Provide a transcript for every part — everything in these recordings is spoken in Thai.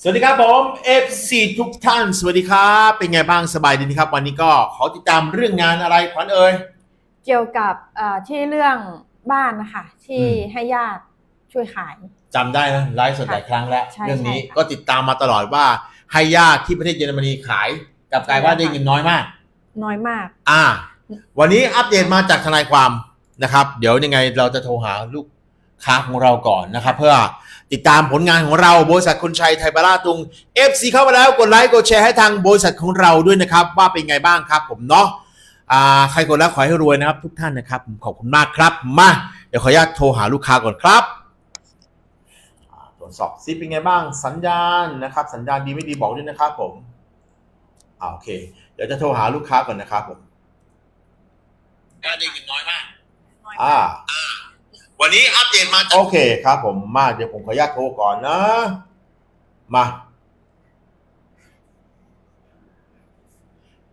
สวัสดีครับผม FC ทุกท่าน สวัสดีครับ เป็นไงบ้างสบายดีนะครับ วันนี้ก็ขอติดตามเรื่องงานอะไรขวัญเอ่ย เกี่ยวกับเอ่อที่เรื่องบ้านนะคะที่อืม ให้ญาติช่วยขาย จำได้นะไลฟ์สดหลายครั้งแล้ว ใช่เรื่องนี้ใช่ค่ะก็ติดตามมาตลอดว่าให้ญาติที่ประเทศเยอรมนีขายกลับกลายว่าได้เงินน้อยมาก น้อยมาก อ่า วันนี้อัปเดตมาจากทนายความนะครับ เดี๋ยวยังไงเราจะโทรหาลูกค้าของเราก่อนนะครับ เพื่อ ติดตามผลงานของเราบริษัทคุณชัยไทยบาราตุง FC เข้ามาแล้วกดไลค์กดแชร์ให้ทางบริษัทของเราด้วยนะครับ ว่าเป็นไงบ้างครับผมเนาะอ่าใครกดแล้วขอให้รวยนะครับทุกท่านนะครับผมขอบคุณมากครับมาเดี๋ยวขออนุญาตโทรหาลูกค้าก่อนครับอ่าตรวจสอบซิเป็นไงบ้างสัญญาณนะครับ สัญญาณดีไม่ดีบอกด้วยนะครับผมอ่าโอเค เดี๋ยวจะโทรหาลูกค้าก่อนนะครับผมก็ได้กินน้อยมากอ่า วันนี้อัปเดตมาโอเคครับผมมาเดี๋ยวผมขออนุญาตโทรก่อนนะ มา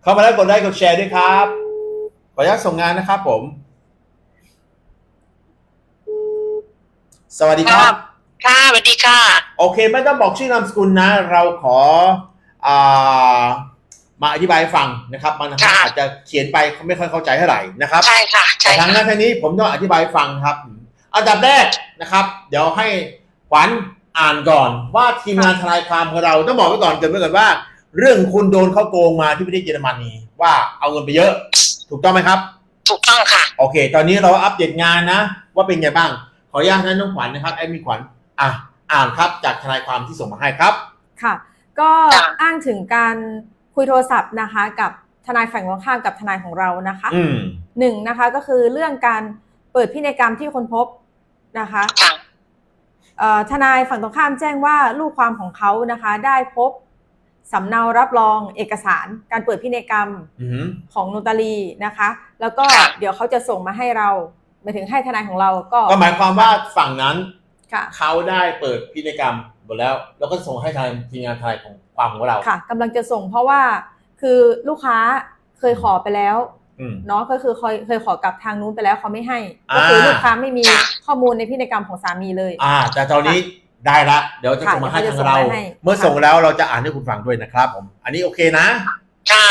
เข้ามาแล้วกดไลค์กดแชร์ด้วยครับ ขออนุญาตส่งงานนะครับผม สวัสดีครับ ค่ะสวัสดีค่ะ โอเค ไม่ต้องบอกชื่อนามสกุลนะ เราขออ่ามาอธิบายให้ฟังนะครับมันค่ะอาจจะเขียนไปเขาไม่ค่อยเข้าใจเท่าไหร่นะครับ ใช่ค่ะ ใช่แต่ทางค่ะนั้นทางนี้ผมต้องอธิบายให้ฟังครับ อันดับแรกนะครับ เดี๋ยวให้ขวัญอ่านก่อน ว่าทีมงานทนายความของเราต้องบอกไว้ก่อนเกินไว้ก่อนว่า เรื่องคุณโดนเขาโกงมาที่ประเทศเยอรมนีว่าเอาเงินไปเยอะ ถูกต้องไหมครับ ถูกต้องค่ะ โอเค ตอนนี้เราอัปเดตงานนะ ว่าเป็นไงบ้าง ขออนุญาตนะน้องขวัญนะครับแอดมินขวัญอะอ่านครับจากทนายความที่ส่งมาให้ครับค่ะ ก็ค่ะอ้างถึงการคุยโทรศัพท์นะคะ กับทนายฝ่ายตรงข้ามกับทนายของเรานะคะอืมหนึ่งนะคะก็คือเรื่องการเปิดพินัยกรรมที่คนพบ นะคะค่ะเอ่อทนายฝั่งตรงข้ามแจ้งว่าลูกความของเขานะคะ ได้พบสำเนารับรองเอกสารการเปิดพินัยกรรมอืมของโนตารีนะคะ แล้วก็ค่ะเดี๋ยวเขาจะส่งมาให้เราหมายถึงให้ทนายของเราก็ก็หมายความว่าฝั่งนั้นค่ะเขาได้เปิดพินัยกรรมหมดแล้ว แล้วก็ส่งให้ทางทีมงานทนายของความของเราค่ะกำลังจะส่งเพราะว่าคือลูกค้าเคยขอไปแล้วอืม เนาะก็คือเคยเคยขอกับทางนู้นไปแล้วเขาไม่ให้อ่าก็คือลูกค้าไม่มีค่ะข้อมูลในพินัยกรรมของสามีเลย อ่า แต่ตอนนี้ได้ละ เดี๋ยวจะค่ะส่งมาให้เดี๋ยวทางเขาจะเราส่งมาให้เมื่อส่งแล้วเราจะอ่านให้คุณฟังด้วยนะครับผม อันนี้โอเคนะค่ะ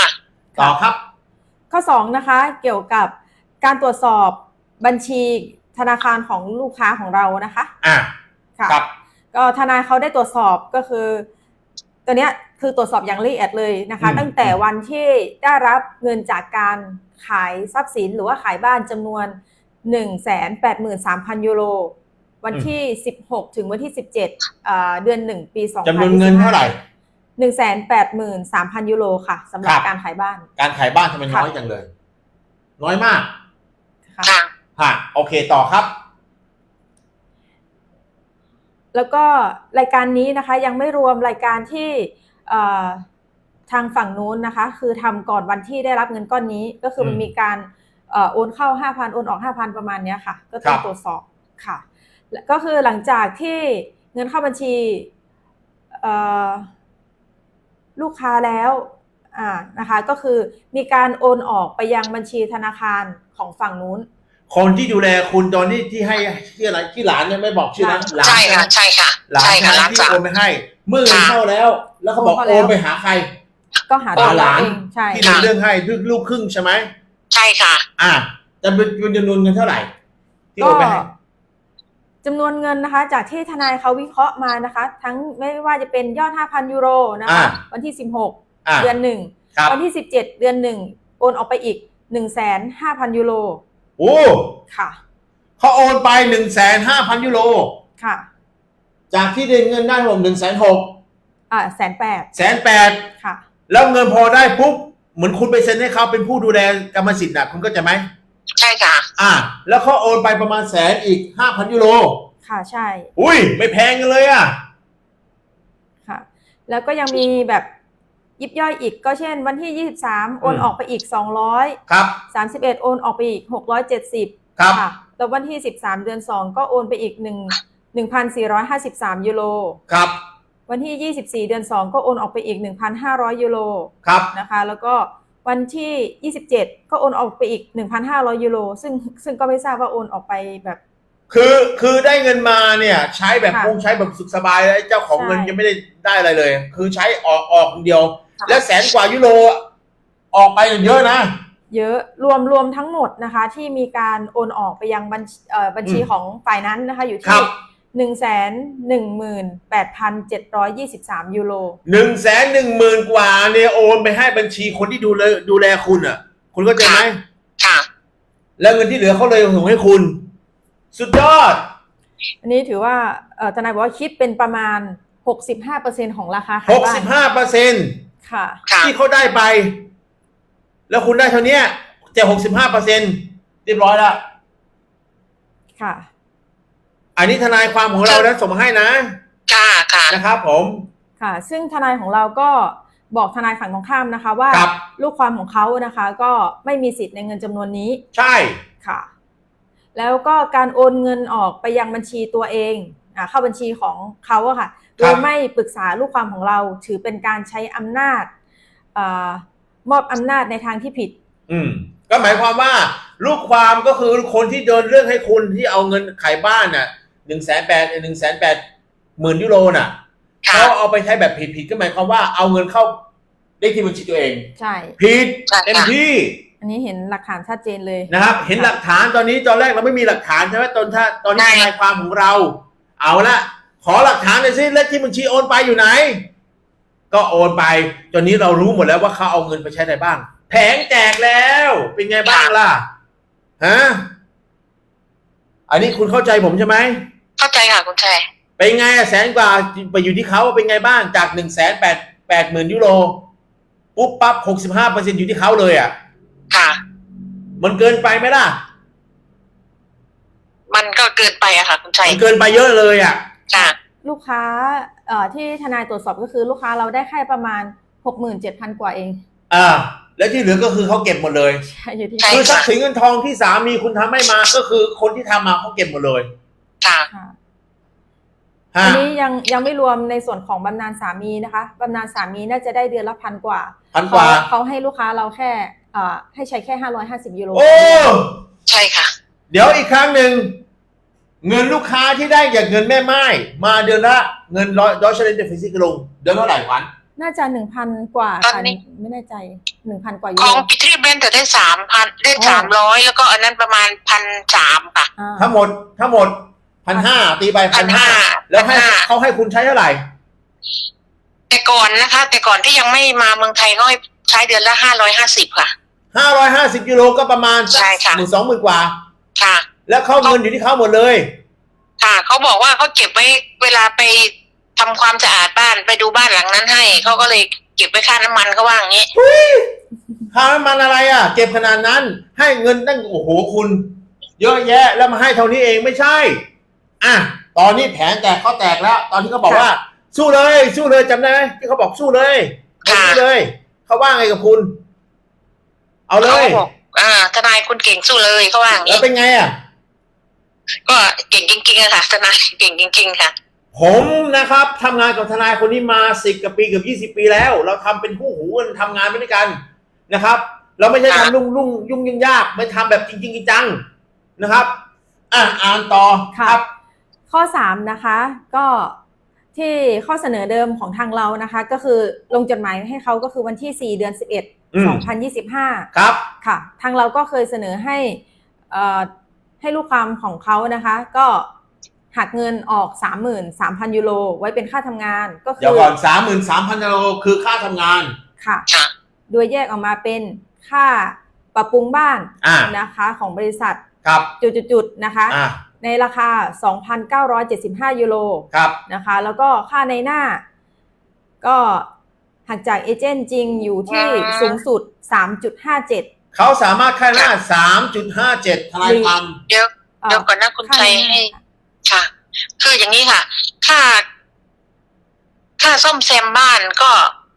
ต่อครับ ข้อ2นะคะ เกี่ยวกับการตรวจสอบบัญชีธนาคารของลูกค้าของเรานะคะ อ่าค่ะครับก็ทนายเขาได้ตรวจสอบก็คือ ตัวเนี้ยคือตรวจสอบอย่างละเอียดเลยนะคะอืมตั้งแต่วันที่ได้รับเงินจากการ ขายทรัพย์สินหรือว่าขายบ้านจำนวน 1 8 3 0 0 0 ยูโร วันที่ 16 ถึงวันที่ 17เอ่อเดือน 1 ปี2จำนวนเงินเท่าไหร่1 8 3 0 0 0ยูโรค่ะสำหรับครับการขายบ้าน การขายบ้านทำไมค่ะน้อยจังเลย น้อยมากค่ะค่ะฮะโอเคต่อครับ แล้วก็รายการนี้นะคะ ยังไม่รวมรายการที่เอ่อ ทางฝั่งนู้นนะคะ คือทำก่อนวันที่ได้รับเงินก้อนนี้ ก็คือมันอืมมีการเอ่อโอนเข้า 5,000 โอนออก 5,000 ประมาณเนี้ยค่ะ ก็ต้องครับตรวจสอบค่ะและก็คือหลังจากที่เงินเข้าบัญชีเอ่อลูกค้าแล้วอ่านะคะ ก็คือมีการโอนออกไปยังบัญชีธนาคารของฝั่งนู้น คนที่ดูแลคุณตอนนี้ที่ให้ที่อะไรที่หลานเนี่ยไม่บอกชื่อนะหลานใช่ไหมค่ะใช่ค่ะหลานใช่ค่ะใช่ไหมร้านที่สาวโอนไปให้ เมื่อเงินค่ะเข้าแล้ว แล้วเขาบอกโอนเข้าโอนแล้วไปหาใคร ก็หาอ๋อตัวหลานเองใช่ที่ดูเรื่องให้ลูกลูกครึ่งใช่ไหมใช่ค่ะ อ่าจะเป็นจำนวนเงินเท่าไหร่ที่โอนไปให้จำนวนเงินนะคะ จากที่ทนายเขาวิเคราะห์มานะคะ ทั้งไม่ว่าจะเป็นยอด 5,000 ยูโรนะคะอ่าวันที่อ่า16 เดือนหนึ่งครับวันที่ 17 เดือนหนึ่งโอนออกไปอีก 1,500,000ยูโรโอ้ค่ะเขาโอนไปหนึ่งแสนห้าพันยูโรค่ะ จากที่ได้เงินได้ผมหนึ่งแสนหกอ่าแสนแปดแสนแปดค่ะ แล้วเงินพอได้ปุ๊บเหมือนคุณไปเซ็นให้เขาเป็นผู้ดูแลกรรมสิทธิ์นะคุณก็จะไหมใช่ค่ะ อ่า แล้วเขาโอนไปประมาณแสนอีกห้าพันยูโรค่ะใช่ อุ้ย ไม่แพงกันเลยอะ ค่ะ แล้วก็ยังมีแบบยิบย่อยอีกก็เช่น วันที่ 23 โอนอืมออกไปอีก 200 ครับ 31 โอนออกไปอีก 670 ครับค่ะแล้ววันที่ 13 เดือน 2 ก็โอนไปอีก 1 1,453 ยูโร ครับ วันที่ 24 เดือน 2 ก็โอนออกไปอีก 1,500 ยูโรครับนะคะ แล้วก็วันที่ 27 ก็โอนออกไปอีก 1,500 ยูโรซึ่งซึ่งก็ไม่ทราบว่าโอนออกไปแบบ คือคือได้เงินมาเนี่ยใช้แบบค่ะคงใช้แบบสุขสบายแล้วไอ้เจ้าของเงินใช่ยังไม่ได้ได้อะไรเลย คือใช้ออกออกคนเดียวค่ะและแสนกว่ายูโรออกไปเยอะนะเยอะรวมรวมทั้งหมดนะคะที่มีการโอนออกไปยังบัญชีเอ่อบัญชีอืมของฝ่ายนั้นนะคะอยู่ครัที่ บหนึ่งแสนหนึ่งหมื่นแปดพันเจ็ดร้อยยี่สิบสามยูโรหนึ่งแสนหนึ่งหมื่นกว่าเนี่ยโอนไปให้บัญชีคนที่ดูแลดูแลคุณอะ คุณก็ใจไหม ค่ะ แล้วเงินที่เหลือเขาเลยส่งให้คุณ สุดยอด อันนี้ถือว่าเอ่อทนายบอกว่าคิดเป็นประมาณ 65%ของราคาหขายกบ้าสินบห้าเปอร์เซ็นต์ค่ะ ค่ะ ที่เขาได้ไป แล้วคุณได้เท่าเนี้ยจะหกสิบห้าเปอร์เซ็นต์เรียบร้อยแล้ว ค่ะ อันนี้ทนายความของเรานะส่งมาให้นะ ค่ะค่ะนะครับผมค่ะ ซึ่งทนายของเราก็บอกทนายฝั่งตรงข้ามนะคะ ว่าครับ ลูกความของเขานะคะ ก็ไม่มีสิทธิ์ในเงินจำนวนนี้ใช่ ค่ะ แล้วก็การโอนเงินออกไปยังบัญชีตัวเองอ่าเข้าบัญชีของเขาอะค่ะโดยไม่ปรึกษาลูกความของเรา ถือเป็นการใช้อำนาจอามอบอำนาจในทางที่ผิด อืม ก็หมายความว่า ลูกความก็คือคนที่เดินเรื่องให้คุณที่เอาเงินขายบ้านน่ะ หนึ่งแสนแปดหนึ่งแสนแปดหมื่นยูโรน่ะค่ะเขาเอาไปใช้แบบผิดๆก็หมายความว่าเอาเงินเข้าเลขที่บัญชีตัวเอง ใช่ ผิดใช่เต็มค่ะที่ อันนี้เห็นหลักฐานชัดเจนเลย นะครับเห็นหลักฐานตอนนี้ตอนแรกเราไม่มีหลักฐานใช่ไหมตอนถ้าตอนนี้ทนายความของเรา เอาละขอหลักฐานหน่อยสิเลขที่บัญชีโอนไปอยู่ไหน ก็โอนไปตอนนี้เรารู้หมดแล้วว่าเขาเอาเงินไปใช้ไหนบ้าง แผงแจกแล้ว เป็นไงบ้างล่ะฮะอันนี้คุณเข้าใจผมใช่ไหม เข้าใจค่ะคุณชัยเป็นไงอะแสนกว่าไปอยู่ที่เขาเป็นไงบ้างจากหนึ่งแสนแปดแปดหมื่นยูโรปุ๊บปั๊บหกสิบห้าเปอร์เซ็นอยู่ที่เขาเลยอะ ค่ะ มันเกินไปไหมล่ะ มันก็เกินไปอะค่ะ คุณชัยมันเกินไปเยอะเลยอะ ค่ะ ลูกค้าเอ่อที่ทนายตรวจสอบก็คือลูกค้าเราได้แค่ประมาณ67,000กว่าเอง อ่า แล้วที่เหลือก็คือเขาเก็บหมดเลยใช่อยู่ที่ ใช่ คือทรัพย์สินเงินทองที่สามีคุณทำให้มาก็คือคนที่ทำมาเขาเก็บหมดเลย ค่ะค่ะฮะอันนี้ยังยังไม่รวมในส่วนของบำนาญสามีนะคะบำนาญสามีน่าจะได้เดือนละพันกว่าพันกเขาว่าเขาให้ลูกค้าเราแค่เอ่อให้ใช้แค่550ยูโรโอ้ใช่ค่ะ เดี๋ยวอีกครั้งหนึ่งเงินลูกค้าที่ได้จากเงินแม่ไม้มาเดือนละเงินร้อยดอชเลนเดฟิซิกลงเดือนเท่าไหร่วันน่าจะหนึ่งพันกว่าตอนค่ะนี้ไม่แน่ใจหนึ่งพันกว่ายูขโรองพิทรีเบนแต่ได้สามพันได้อ๋อสามร้อยแล้วก็อันนั้นประมาณพันสามค่ะอ่าทั้งหมดทั้งหมด พันห้าตีไปพันห้า1,500แล้วให้1,500 เขาให้คุณใช้เท่าไหร่ แต่ก่อนนะคะ แต่ก่อนที่ยังไม่มาเมืองไทยก็ให้ใช้เดือนละห้าร้อยห้าสิบค่ะ ห้าร้อยห้าสิบยูโรก็ประมาณใช่ค่ะ หมื่นสองหมื่นกว่า ค่ะ แล้วเข้าเงินอยู่ที่เขาหมดเลย ค่ะเขาบอกว่าเขาเก็บไว้เวลาไปทำความสะอาดบ้านไปดูบ้านหลังนั้นให้เขาก็เลยเก็บไว้ค่าน้ำมันเขาว่าอย่างนี้ ค่าน้ำมันอะไรอะ เก็บขนาดนั้น ให้เงินตั้งโอ้โหคุณ เยอะแยะแล้วมาให้เท่านี้เองไม่ใช่ อะตอนนี้แผนแตกเขาแตกแล้ว ตอนที่เขาบอกว่า สู้เลย สู้เลยจำได้ไหมที่เขาบอกสู้เลยค่ะสู้เลยเขาว่าไงกับคุณ เอาเลเขายบอกอ่าทนายคุณเก่งสู้เลยเขาว่าอย่างแล้วนี้เป็นไงอะก็เก่งจริงๆอะค่ะทนายเก่งจริง ๆ ค่ะ ผมนะครับทำงานกับทนายคนนี้มาสิบกับปีเกือบยี่สิบปีแล้ว เราทำเป็นคู่หูกันทำงานไปด้วยกันนะครับ เราไม่ใช่ค่ะทำลุ่งลุ่งยุ่งยุ่งยากไม่ทำแบบจริงจริง ๆจังๆนะครับ อะอ่านต่อค่ะครับ ข้อ 3 นะคะก็ที่ข้อเสนอเดิมของทางเรานะคะ ก็คือลงจดหมายให้เขาก็คือวันที่ 4 เดือน 11อืม2025 ครับค่ะ ทางเราก็เคยเสนอให้เอ่อให้ลูกความของเขานะคะ ก็หักเงินออก 33,000 ยูโรไว้เป็นค่าทำงานก็คืเดี๋ยวก่อนสามหมื่นสามพันโลคือค่าทำงานค่ะค่ะ โดยแยกออกมาเป็นค่าปรับปรุงบ้านอ่านะคะ ของบริษัทครับจุดๆๆนะคะอ่า ในราคา 2,975 ยูโรครับนะคะ แล้วก็ค่าในหน้า ก็หักจากเอเจนต์จริงอยู่ที่อ่าสูงสุด 3.57 เขาสามารถค่าหน้าสามจุดห้าเจ็ดทนายความเดี๋ยวเอ่อเดี๋ยวก่อนนะคุณค่าชัยในหน้าให้ค่ะ คืออย่างนี้ค่ะ ค่า ค่าซ่อมแซมบ้านก็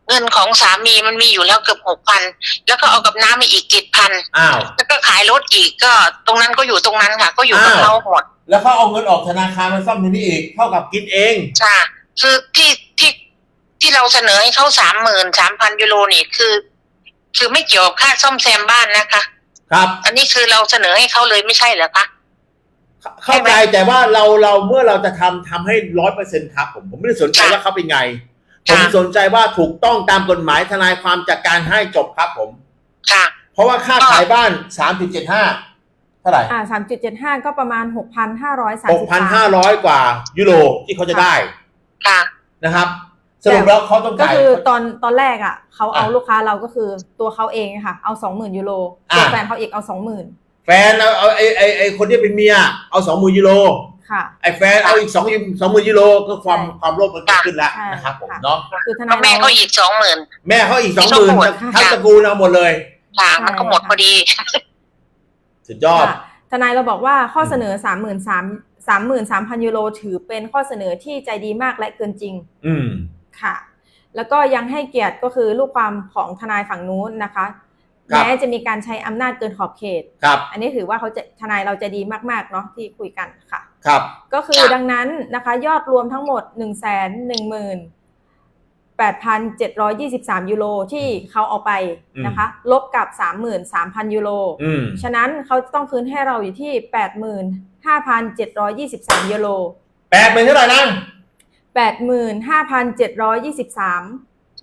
เงินของสามีมันมีอยู่แล้วเกือบหกพันแล้วก็เอากับน้ำมาอีกเจ็ดพันอ้าว แล้วก็ขายรถอีกก็ตรงนั้นก็อยู่ตรงนั้นค่ะ ก็อยู่กับอ้าว เขาหมดแล้วเขาเอาเงินออกธนาคารมาซ่อมที่นี่อีกเท่ากับกินเองค่ะคือที่ที่ที่เราเสนอให้เขาสามหมื่นสามพันยูโรนี่คือ คือไม่เกี่ยวกับค่าซ่อมแซมบ้านนะคะ ครับ อันนี้คือเราเสนอให้เขาเลยไม่ใช่เหรอคะ เข้าใจแต่ว่าเราเราเมื่อเราจะทำทำให้ร้อยเปอร์เซ็นต์ครับผมผมไม่ได้สนใจว่าเขาเป็นไง ผมสนใจว่าถูกต้องตามกฎหมายทนายความจัดการให้จบครับผม ค่ะ เพราะว่าค่าขายบ้านสามจุดเจ็ดห้าเท่าไหร่อ่าสามจุดเจ็ดห้าก็ประมาณหกพันห้าร้อยสามหกสิบพันห้าร้อยกว่ายูโรที่เขาจะได้ ค่ะ นะครับสรุปแล้วเขาต้องก็จ่ายคือตอนตอนแรกอะเขาเอาอะลูกค้าเราก็คือตัวเขาเองค่ะ เอาสองหมื่นยูโรอะตัวแฟนเขาอีกเอาสองหมื่นแฟนเอาเอาไอไอไอคนที่เป็นเมียเอาสองหมื่นยูโร ค่ะ ไอแฟนเอาอีกสองสองหมื่นยูโรก็ความใช่ความโลภมันเกิดขึ้นแล้วใช่นะครับผมค่ะ เนาะคือทแล้นาวยแม่เราก็อีกสองหมื่น แม่เขาอีกสองที่หมื่นต้องหมดทั้งค่ะตระกูลเอาหมดเลย ค่ะใช่มันก็หมดพอดี สุดยอด ค่ะทนายเราบอกว่าข้อเสนอสามหมื่นสามสามหมื่นสามพันยูโรถือเป็นข้อเสนอที่ใจดีมากและเกินจริงอืม ค่ะ แล้วก็ยังให้เกียรติก็คือลูกความของทนายฝั่งนู้นนะคะ ครับ แม้จะมีการใช้อำนาจเกินขอบเขต ครับ อันนี้ถือว่าเขาจะทนายเราใจะดีมากๆเนาะที่คุยกันค่ะ ครับ ก็คือค่ะดังนั้นนะคะ ยอดรวมทั้งหมด1นึ่งแสนหนึ่งหมื่นแปดพันเจ็ดร้อยยี่สิบสามยูโรที่เขาเอาไปนะคะ ลบกับสามหมื่นสามพันยูโรอืมฉะนั้นเขาจะต้องคืนให้เราอยู่ที่แปดหมื่นห้าพันเจ็ดร้อยยี่สิบสามยูโรแปดหมื่นเท่าไหร่นะแปดหมื่นห้าพันเจ็ดร้อยยี่สิบสาม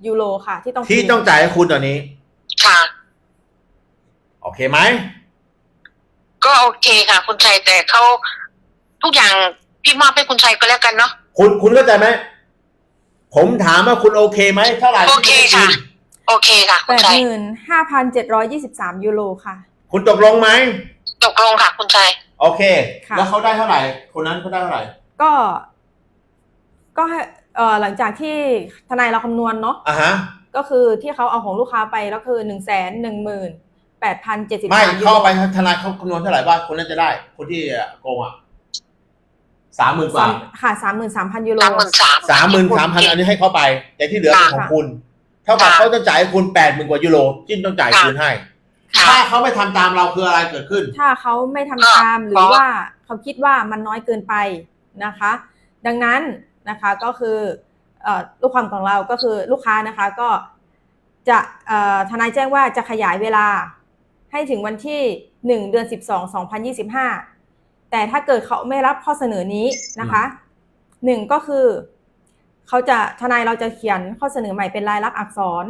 ยูโรค่ะ ที่ต้องที่คืนต้องจ่ายให้คุณตอนนี้ ค่ะ โอเคไหม ก็โอเคค่ะ คุณชัยแต่เขา ทุกอย่างพี่มอบให้คุณชัยก็แล้วกันเนาะ คุณคุณเข้าใจไหมผมถามว่าคุณโอเคไหมเท่าไหร่โอเคค่ะ โอเคค่ะแปคุณดชัย หมื่นห้าพันเจ็ดร้อยยี่สิบสามยูโรค่ะ คุณตกลงไหมตกลงค่ะ คุณชัย โอเค ค่ะ แล้วเขาได้เท่าไหร่ คนนั้นเขาได้เท่าไหร่ก็ ก็ให้เอ่อหลังจากที่ทนายเราคำนวณเนาะอะฮะ ก็คือที่เขาเอาของลูกค้าไปแล้วคือหนึ่งแสนหนึ่งหมื่นแปดพันเจ็ดสิบไม่สามเข้าไปทนายเขาคำนวณเท่าไหร่ว่าคนนั้นจะได้ คนที่โกงอะ สามหมื่นกว่าค่ะสามหมื่นสามพันยูโร สามหมื่นสามสามหมื่นสามพันอันนี้ให้เขาไป แต่ที่เหลือเป็นของคุณ เท่ากับค่ะเขาต้องจ่ายให้คุณแปดหมื่นกว่ายูโรที่ต้องจ่ายคืนให้ค่ะถ้าเขาไม่ทำตามเราคืออะไรเกิดขึ้น ถ้าเขาไม่ทำตามหรือว่าเขาคิดว่ามันน้อยเกินไปนะคะ ดังนั้นนะคะก็คือเอ่อลูกความของเราก็คือลูกค้านะคะก็จะเอ่อทนายแจ้งว่าจะขยายเวลาให้ถึงวันที่ 1 เดือน 12 2025 แต่ถ้าเกิดเขาไม่รับข้อเสนอนี้นะคะหนึ่งก็คือเขาจะทนายเราจะเขียนข้อเสนอใหม่เป็นลายลักษณ์อักษร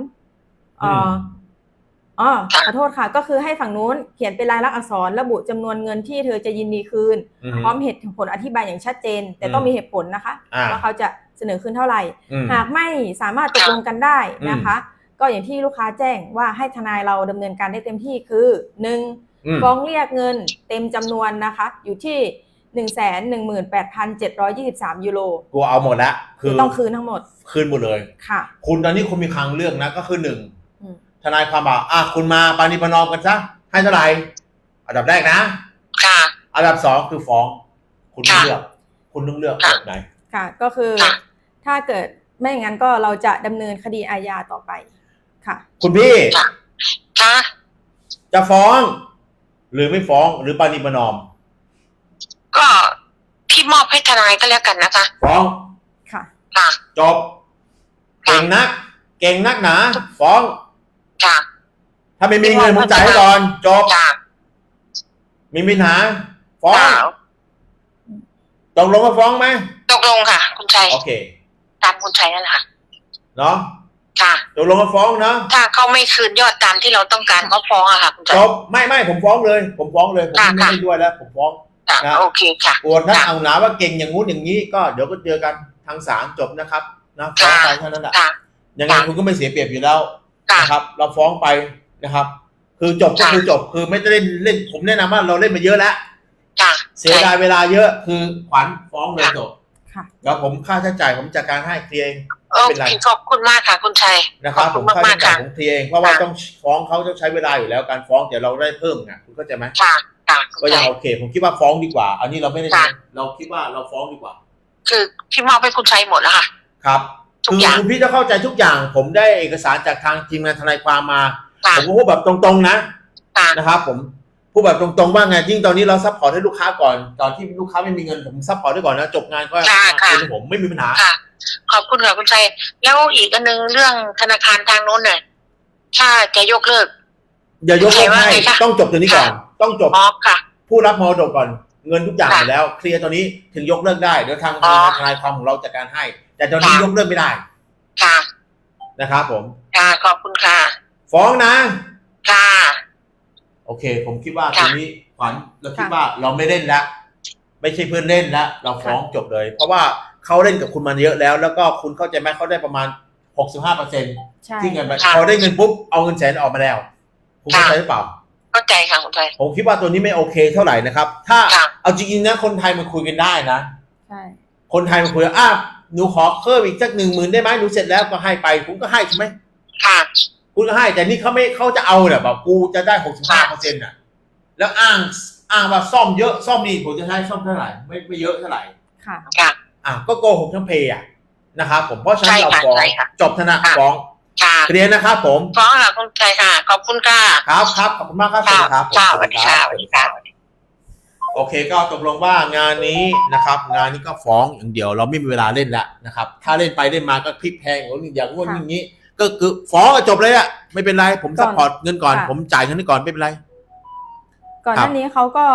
เอ่อออ๋อขอโทษค่ะ ก็คือให้ฝั่งนู้นเขียนเป็นลายลักษณ์อักษร ระบุจำนวนเงินที่เธอจะยินดีคืนอืมพร้อมเหตุผลอธิบายอย่างชัดเจน แต่ต้องอืมมีเหตุผลนะคะอ่าว่าเขาจะเสนอคืนเท่าไหร่อืมหากไม่สามารถตกลงกันได้นะคะ ก็อย่างที่ลูกค้าแจ้งว่าให้ทนายเราดำเนินการได้เต็มที่คือหนึ่งอืม ฟ้องเรียกเงินเต็มจำนวนนะคะ อยู่ที่หนึ่งแสนหนึ่งหมื่นแปดพันเจ็ดร้อยยี่สิบสามยูโรกูเอาหมดละคืคืออต้องคืนทั้งหมด คืนหมดเลยค่ะ คุณตอนนี้คุณมีครั้งเลือกนะก็คือหนึ่งอืมทนายความบอกอะคุณมาปานิปนอมกันซะให้เท่าไหร่อันดับแรกนะ ค่ะ อันดับสองคือฟ้อง คุณต้องค่ะเลือก คุณต้องเลือกค่ะแบบไหนค่ะ ก็คือค่ะถ้าเกิดไม่อย่างนั้นก็เราจะดำเนินคดีอาญาต่อไป ค่ะ คุณพี่ค่ะค่ะจะฟ้อง หรือไม่ฟ้องหรือปานิปนอม ก็พี่มอบให้ทนายก็แล้วกันนะคะ ฟ้อง ค่ะ ค่ะ จบเก่งนัก เก่งนักหนา ฟ้อง ค่ะถ้าไม่มีเงินผมจ่ายให้ก่อน จบ ค่ะมีปัญหา ฟ้องค่ะตกลงว่าฟ้องไหมตกลงค่ะ คุณชัยโอเค ตามคุณชัยนั่นแหละค่ะ เนาะ ค่ะตกลงว่าฟ้องเนาะถ้าเขาไม่คืนยอดตามที่เราต้องการเขาฟ้องอะค่ะคุณชัจยบไม่ไม่ผมฟ้องเลย ผมฟ้องเลยผมค่ะไม่ค่ะ ได้ด้วยแล้วผมฟ้อง ค่ะนะ โอเคค่ะอวดนะค่ะเอาหนาว่าเก่งอย่างงู้นอย่างนี้ก็เดี๋ยวก็เจอกันทางศาลจบนะครับนะฟ้องไปเท่านั้นแหละค่ะ ยังไงค่ะ คุณก็ไม่เสียเปรียบอยู่แล้วค่ะ นะครับ เราฟ้องไปนะครับ คือจบก็ค่ะ คือจบคือไม่ได้เล่นเล่นผมแนะนำว่าเราเล่นมาเยอะแล้ว ค่ะ เสียดายเวลาเยอะคือขวัญฟ้องเลยค่ะ จบค่ะ แล้วผมค่าใช้จ่ายผมจัดการให้เคลียร์เอง โอเป็นไรเคขอบคุณมากค่ะคุณชัยนะครับขผอบมคุณค่ามาใช้กๆจ่ายค่ะผมเคลียร์เองเพราะว่าค่ะ ต้องฟ้องเขาต้องใช้เวลาอยู่แล้วการฟ้องแต่เราได้เพิ่มไงคุณเข้าใจไหมค่ะค่ะก็คุณยังชัย โอเค ผมคิดว่าฟ้องดีกว่า อันนี้เราไม่ได้ค่ะ เราคิดว่าเราฟ้องดีกว่าคือพี่มอบให้คุณชัยหมดแล้วค่ะ ครับทุคืกออย่าง คุณพี่จะเข้าใจทุกอย่าง ผมได้เอกสารจากทางทีมงานทนายความมาค่ะผมก็พูดแบบตรงๆนะ ค่ะ นะครับผมพูดแบบตรงๆว่าไงยิ่งตอนนี้เราซัพพอร์ตให้ลูกค้าก่อน ตอนที่ลูกค้าไม่มีเงินผมซัพพอร์ตได้ก่อนนะจบงานก็ค่ะค่ะคืนให้ผมไม่มีปัญหา ค่ะ ขอบคุณค่ะคุณชัย แล้วอีกอันหนึงเรื่องธนาคารทางโน้นเนี่ยถ้าจะยกเลิก อย่ายกเลิกใครว่าให้ไงคะต้องจบตัวนี้ก่อน ต้องจบอ๋อค่ะผู้รับมรดกก่อนเงินทุกอย่างหมดแล้ว เคลียร์ตอนนี้ถึงยกเลิกได้เดี๋ยวทางทางทนายความของเราจัดการให้ แต่ตอนนี้ยกเลิกไม่ได้ ค่ะ นะครับผม ค่ะ ขอบคุณค่ะ ฟ้องนะ ค่ะ โอเค ผมคิดว่าค่ะทีนี้ขวัญเราคิดค่ะว่าเราไม่เล่นแล้วไม่ใช่เพื่อนเล่นแล้วเราฟ้องจบเลย เพราะว่า เขาเล่นกับคุณมาเยอะแล้ว แล้วก็คุณเข้าใจไหมเขาได้ประมาณ 65เปอร์เซ็นต์ใช่ที่เงินไปค่ะพอได้เงินปุ๊บเอาเงินแสนออกมาแล้ว คุณเข้าค่ะใจหรือเปล่าเข้าใจค่ะคุณไทยผมคิดว่าตัวนี้ไม่โอเคเท่าไหร่นะครับ ถ้าค่ะเอาจริงๆนะคนไทยมันคุยกันได้นะใช่คนไทยมันคุยว่าอะหนูขอเพิ่มอีกสักหนึ่งหมื่นได้ไหมหนูเสร็จแล้วก็ให้ไปคุณก็ให้ใช่ไหมค่ะคุณก็ให้แต่นี่เขาไม่เขาจะเอาเนี่ยแบบกูจะได้หกสิบห้าเปอร์เซ็นต์อะแล้วอ้างอ้างว่าซ่อมเยอะซ่อมนี่ผมจะใช้ซ่อมเท่าไหร่ไม่ไม่เยอะเท่าไหร่ค่ะค่ะ อะก็โกหกทั้งเพย์อะนะครับผมเพราะฉะนั้นใช่เราค่ะฟ้องใช่ค่ะจบธนาค่ะฟ้องค่ะเคลียร์นะครับผมฟ้องค่ะคุณไทยค่ะ ขอบคุณค่ะครับครับขอบคุณมากครับสวัสค่ะดีครับค่ะสวัสดีค่ะสวัสดีค่ะโอเคก็ตกลงว่างานนี้นะครับ งานนี้ก็ฟ้องอย่างเดียว เราไม่มีเวลาเล่นแล้วนะครับ ถ้าเล่นไปเล่นมาก็พลิกแพงอย่างนู้นอย่างงู้นค่ะอย่างนี้ ก็คือฟ้องก็จบเลยอะไม่เป็นไรผมก่ซัอพนพอร์ตเงินก่อนค่ะผมจ่ายเงินให้ก่อนไม่เป็นไร ก่อนครัหบน้านี้เขาก็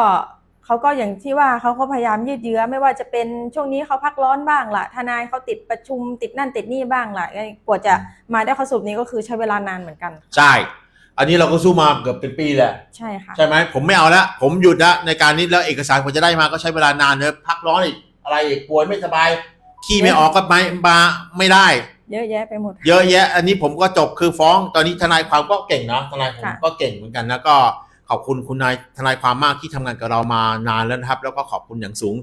เขาก็อย่างที่ว่าเขาก็พยายามยืดเยื้อ ไม่ว่าจะเป็นช่วงนี้เขาพักร้อนบ้างล่ะ ทนายเขาติดประชุมติดนั่นติดนี่บ้างล่ะกว่าจะมาได้ข้อสรุปนี้ก็คือใช้เวลานานเหมือนกัน ใช่ อันนี้เราก็สู้มาเกือบเป็นปีแหละใช่ค่ะใช่ไหมผมไม่เอาละผมหยุดละในการนี้แล้วเอกสารกว่าจะได้มาก็ใช้เวลานานเนอะพักร้อนอีกอะไรอีกป่วยไม่สบายขี้ไม่ออกก็ไม่มาไม่ได้ เยอะแยะไปหมด เยอะแยะ อันนี้ผมก็จบคือฟ้องตอนนี้ทนายความก็เก่งนะทนายผมค่ะก็เก่งเหมือนกันแล้วก็ ขอบคุณคุณนายทนายความมากที่ทำงานกับเรามานานแล้วนะครับ แล้วก็ขอบคุณอย่างสูง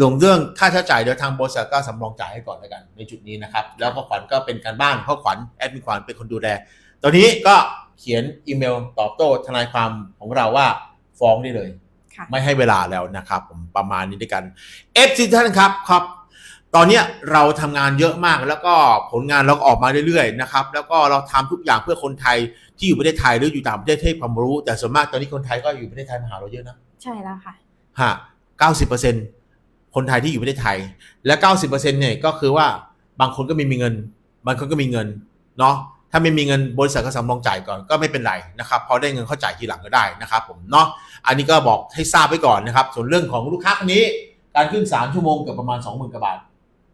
รวมเรื่องค่าใช้จ่ายเดี๋ยวทางบริษัทก็สำรองจ่ายให้ก่อนแล้วกัน ในจุดนี้นะครับ แล้วก็ขวัญก็เป็นการบ้านเพราะขวัญแอดมินขวัญเป็นคนดูแลตอนนี้ก็เขียนอีเมลตอบโต้ทนายความของเราว่าฟ้องได้เลยค่ะไม่ให้เวลาแล้วนะครับ ผมประมาณนี้ด้วยกัน f อท่านครับครับ ตอนเนี้ยเราทำงานเยอะมากแล้วก็ผลงานเราก็ออกมาเรื่อยๆนะครับแล้วก็เราทำทุกอย่างเพื่อคนไทยที่อยู่ประเทศไทยหรืออยู่ต่างประเทศให้ความรู้ แต่ส่วนมากตอนนี้คนไทยก็อยู่ประเทศไทยมาหาเราเยอะนะใช่แล้วค่ะฮะเก้าสิบเปอร์เซ็นคนไทยที่อยู่ประเทศไทย และเก้าสิบเปอร์เซ็นเนี่ยก็คือว่าบางคนก็ไม่มีเงิน บางคนก็มีเงินเนาะถ้าไม่มีเงินบริษัทก็สำรองจ่ายก่อนก็ไม่เป็นไรนะครับพอได้เงินเขาจ่ายทีหลังก็ได้นะครับผมเนาะอันนี้ก็บอกให้ทราบไว้ก่อนนะครับ ส่วนเรื่องของลูกค้าคนนี้ การขึ้นสามชั่วโมงเกือบประมาณสองหมื่นกว่าบาท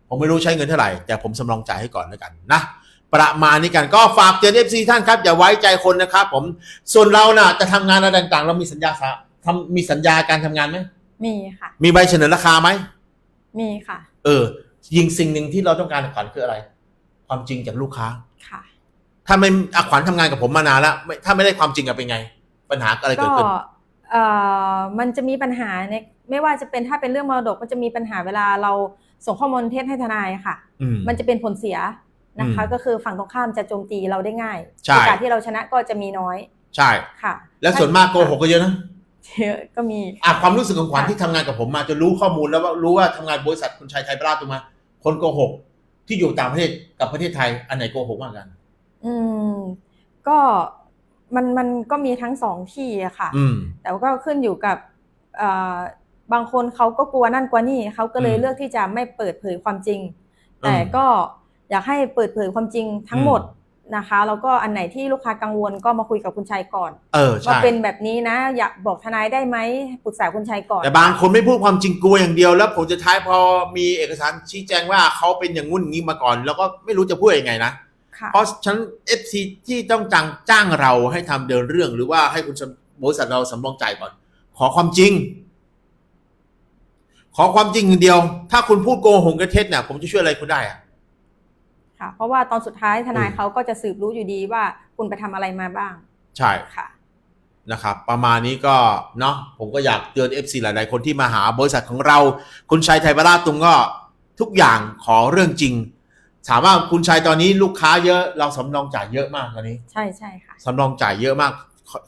ผมไม่รู้ใช้เงินเท่าไหร่ แต่ผมสำรองจ่ายให้ก่อนแล้วกันนะประมาณนี้กันก็ฝากเตือนเอฟซีท่านครับอย่าไว้ใจคนนะครับผมส่วนเราน่ะ จะทำงานอะไรต่างๆ เรามีสัญญาสาทำมีสัญญาการทำงานไหมมีค่ะ มีใบเสนอราคาไหมมีค่ะ เออ ยิงสิ่งหนึ่งที่เราต้องการขวัญคืออะไร ความจริงจากลูกค้าค่ะ ถ้าไม่อะขวัญทำงานกับผมมานานแล้วไม่ถ้าไม่ได้ความจริงอะเป็นไง ปัญหาอะไรเกิก็ดขึ้นเอ่อมันจะมีปัญหาใน ไม่ว่าจะเป็นถ้าเป็นเรื่องมรดกมันจะมีปัญหาเวลาเราส่งข้อมูลเท็จให้ทนายค่ะอืมมันจะเป็นผลเสียนะคะอืมก็คือฝั่งตรงข้ามจะโจมตีเราได้ง่ายใช่โอกาสที่เราชนะก็จะมีน้อย ใช่ค่ะ แล้วส่วนมากโกหกก็เยอะนะเยอะก็มีอะความรู้สึกของขวัญค่ะที่ทำงานกับผมมาจนรู้ข้อมูลแล้วว่ารู้ว่าทำงานบริษัทคุณชัยไทยประหลาดตัวมาคนโกหกที่อยู่ต่างประเทศกับประเทศไทยอันไหนโกหกมากกัน อืม ก็มันมันก็มีทั้งสองที่อะค่ะอืมแต่ว่าก็ขึ้นอยู่กับเอ่อ บางคนเขาก็กลัวนั่นกลัวนี่เขาก็เลยอืม เลือกที่จะไม่เปิดเผยความจริง แต่อืมก็อยากให้เปิดเผยความจริงทั้งหมดนะคะแล้วก็อันไหนที่ลูกค้ากังวลก็มาคุยกับคุณชัยก่อนเออว่าใช่เป็นแบบนี้นะ อยากบอกทนายได้ไหมปรึกษาคุณชัยก่อน แต่บางคนไม่พูดความจริงกลัวอย่างเดียว แล้วผลจะท้ายพอมีเอกสารชี้แจงว่าเขาเป็นอย่างงุ่นอย่างนี้มาก่อน แล้วก็ไม่รู้จะพูดยังไงนะ ค่ะ เพราะฉะนันเอฟซีที่ต้องจ้างจ้างเราให้ทำเดินเรื่องหรือว่าให้คุณบริษัทเราสำรองจ่ายก่อน ขอความจริง ขอความจริงอย่างเดียว ถ้าคุณพูดโกหกกระเท็จเนี่ยผมจะช่วยอะไรคุณได้อะ ค่ะ เพราะว่าตอนสุดท้ายทนายอืม เขาก็จะสืบรู้อยู่ดีว่าคุณไปทำอะไรมาบ้างใช่ ค่ะ นะครับ ประมาณนี้ก็เนาะผมก็อยากเตือน FC หลาย ๆ คนที่มาหาบริษัทของเรา คุณชัยไทยบราชตุงก็ทุกอย่างขอเรื่องจริง ถามว่าคุณชัยตอนนี้ลูกค้าเยอะเราสำรองจ่ายเยอะมากตอนนี้ใช่ใช่ค่ะ สำรองจ่ายเยอะมาก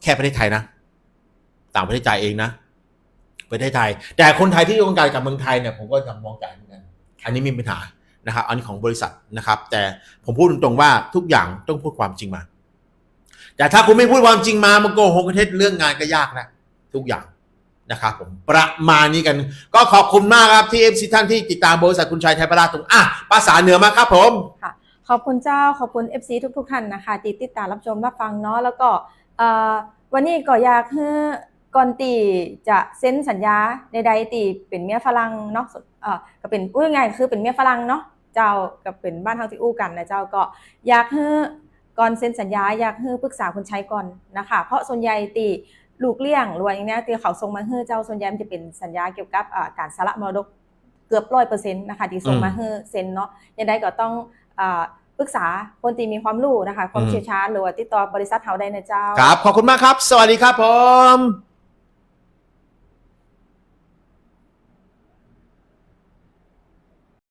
แค่ประเทศไทยนะ ต่างประเทศจ่ายเองนะ ประเทศไทย แต่คนไทยที่ต้องการกลับเมืองไทยเนี่ยผมก็สำรองจ่ายเหมือนกันอันนี้มีปัญหานะครับอันนี้ของบริษัทนะครับ แต่ผมพูดตรงๆว่าทุกอย่างต้องพูดความจริงมา แต่ถ้าคุณไม่พูดความจริงมามาโกหกประเทศเรื่องงานก็ยากนะทุกอย่างนะครับผมประมาณนี้กัน ก็ขอบคุณมากครับที่เอฟซีท่านที่ติดตามบริษัทคุณชัยไทยประหลาตรงอะภาษาเหนือมาครับผมค่ะขอบคุณเจ้าขอบคุณ FC ทุกๆท่านนะคะที่ติดตามรับชมรับฟังเนาะแล้วก็วันนี้ก็อยากให้ ก่อนตีจะเซ็นสัญญาใดๆตีเป็นเมียฝรั่งเนาะเอ่อก็เป็นพูดง่ายๆคือเป็นเมียฝรั่งเนาะเจ้ากับเป็นบ้านเฮาที่อู้กันนะเจ้าก็อยากให้ก่อนเซ็นสัญญาอยากให้ปรึกษาคนใช้ก่อนนะคะ เพราะส่วนใหญ่ตีลูกเลี้ยงหรือว่าอย่างเนี้ยตีเขาส่งมาให้เจ้าส่วนใหญ่มันจะเป็นสัญญาเกี่ยวกับอ่าการสละมรดกเกือบร้อยเปอร์เซ็นต์นะคะที่ส่งมาให้เซ็นเนาะยังไงก็ต้องอ่าปรึกษาคนที่มีความรู้นะคะ ความอืมเชี่ยวชาญหรือว่าติดต่อบริษัทเฮาได้นะเจ้า ครับ ขอบคุณมากครับ สวัสดีครับผม